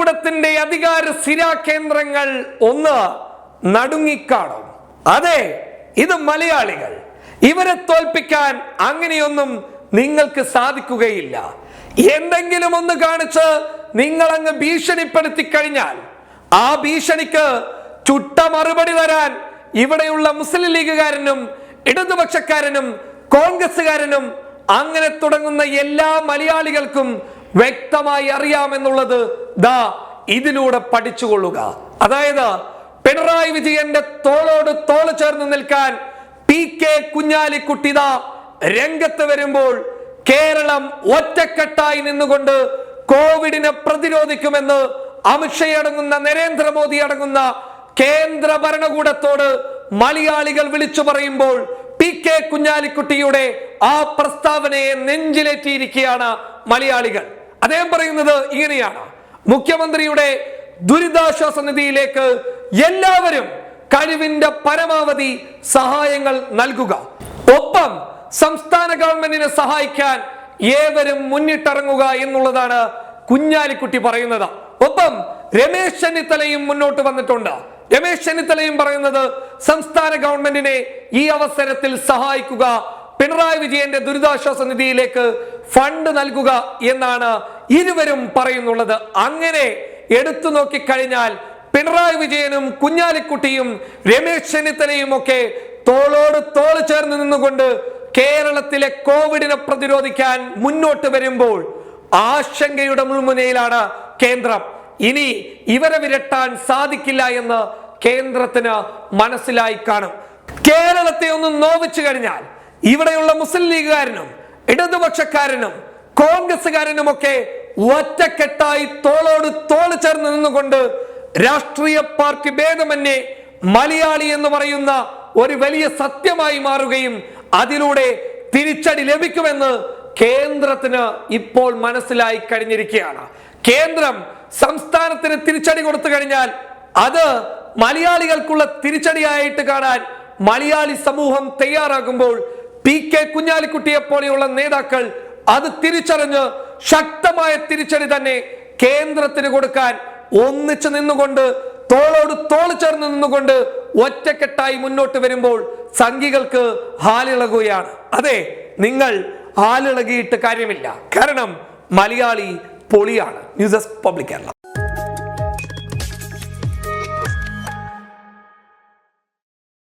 ഭരണകൂടത്തിന്റെ അധികാര സ്ഥിരാകേന്ദ്രങ്ങൾ ഒന്ന് നടുങ്ങിക്കാണും. അതെ ഇത് മലയാളികൾ. ഇവരെ തോൽപ്പിക്കാൻ അങ്ങനെയൊന്നും നിങ്ങൾക്ക് സാധിക്കുകയില്ല. എന്തെങ്കിലും ഒന്ന് കാണിച്ച് നിങ്ങൾ അങ്ങ് ഭീഷണിപ്പെടുത്തി കഴിഞ്ഞാൽ ആ ഭീഷണിക്ക് ചുട്ട മറുപടി തരാൻ ഇവിടെയുള്ള മുസ്ലിം ലീഗുകാരനും ഇടതുപക്ഷക്കാരനും കോൺഗ്രസ്സുകാരനും അങ്ങനെ തുടങ്ങുന്ന എല്ലാ മലയാളികൾക്കും വ്യക്തമായി അറിയാമെന്നുള്ളത് ദാ ഇതിലൂടെ പഠിച്ചുകൊള്ളുക. അതായത് പിണറായി വിജയന്റെ തോളോട് തോൾ ചേർന്ന് നിൽക്കാൻ പി കെ കുഞ്ഞാലിക്കുട്ടി ദാ രംഗത്ത് വരുമ്പോൾ കേരളം ഒറ്റക്കെട്ടായി നിന്നുകൊണ്ട് കോവിഡിനെ പ്രതിരോധിക്കുമെന്ന് അമിത്ഷാ അടങ്ങുന്ന നരേന്ദ്രമോദി അടങ്ങുന്ന കേന്ദ്ര ഭരണകൂടത്തോട് മലയാളികൾ വിളിച്ചു പറയുമ്പോൾ പി കെ കുഞ്ഞാലിക്കുട്ടിയുടെ ആ പ്രസ്താവനയെ നെഞ്ചിലേറ്റിയിരിക്കുകയാണ് മലയാളികൾ. അദ്ദേഹം പറയുന്നത് ഇങ്ങനെയാണ്. മുഖ്യമന്ത്രിയുടെ ദുരിതാശ്വാസ നിധിയിലേക്ക് എല്ലാവരും കഴിവിന്റെ പരമാവധി സഹായങ്ങൾ നൽകുക. ഒപ്പം സംസ്ഥാന ഗവൺമെന്റിനെ സഹായിക്കാൻ ഏവരും മുന്നിട്ടിറങ്ങുക എന്നുള്ളതാണ് കുഞ്ഞാലിക്കുട്ടി പറയുന്നത്. ഒപ്പം രമേശ് ചെന്നിത്തലയും മുന്നോട്ട് വന്നിട്ടുണ്ട്. രമേശ് ചെന്നിത്തലയും പറയുന്നത് സംസ്ഥാന ഗവൺമെന്റിനെ ഈ അവസരത്തിൽ സഹായിക്കുക പിണറായി വിജയന്റെ ദുരിതാശ്വാസ നിധിയിലേക്ക് ഫണ്ട് നൽകുക എന്നാണ് ഇരുവരും പറയുന്നുള്ളത്. അങ്ങനെ എടുത്തു നോക്കിക്കഴിഞ്ഞാൽ പിണറായി വിജയനും കുഞ്ഞാലിക്കുട്ടിയും രമേശ് ചെന്നിത്തലയും ഒക്കെ തോളോട് തോൾ ചേർന്ന് നിന്നുകൊണ്ട് കേരളത്തിലെ കോവിഡിനെ പ്രതിരോധിക്കാൻ മുന്നോട്ട് വരുമ്പോൾ ആശങ്കയുടെ മുൾമുനയിലാണ് കേന്ദ്രം. ഇനി ഇവരെ വിരട്ടാൻ സാധിക്കില്ല എന്ന് കേന്ദ്രത്തിന് മനസ്സിലായി കാണും. കേരളത്തെ ഒന്ന് നോവിച്ചു കഴിഞ്ഞാൽ ഇവിടെയുള്ള മുസ്ലിം ലീഗുകാരനും ഇടതുപക്ഷക്കാരനും കോൺഗ്രസുകാരനും ഒക്കെ ഒറ്റക്കെട്ടായി തോളോട് തോൾ ചേർന്ന് നിന്നുകൊണ്ട് രാഷ്ട്രീയ പാർട്ടി ഭേദമന്യേ മലയാളി എന്ന് പറയുന്ന ഒരു വലിയ സത്യമായി മാറുകയും അതിലൂടെ തിരിച്ചടി ലഭിക്കുമെന്ന് കേന്ദ്രത്തിന് ഇപ്പോൾ മനസ്സിലായി കഴിഞ്ഞിരിക്കുകയാണ്. കേന്ദ്രം സംസ്ഥാനത്തിന് തിരിച്ചടി കൊടുത്തു കഴിഞ്ഞാൽ അത് മലയാളികൾക്കുള്ള തിരിച്ചടിയായിട്ട് കാണാൻ മലയാളി സമൂഹം തയ്യാറാകുമ്പോൾ പി കെ കുഞ്ഞാലിക്കുട്ടിയെ പോലെയുള്ള നേതാക്കൾ അത് തിരിച്ചറിഞ്ഞ് ശക്തമായ തിരിച്ചടി തന്നെ കേന്ദ്രത്തിന് കൊടുക്കാൻ ഒന്നിച്ചു നിന്നുകൊണ്ട് തോളോട് തോൾ ചേർന്ന് നിന്നുകൊണ്ട് ഒറ്റക്കെട്ടായി മുന്നോട്ട് വരുമ്പോൾ സംഘികൾക്ക് ഹാലിളകുകയാണ്. അതെ നിങ്ങൾ ഹാലിളകിയിട്ട് കാര്യമില്ല. കാരണം മലയാളി പൊളിയാണ്. News public Kerala.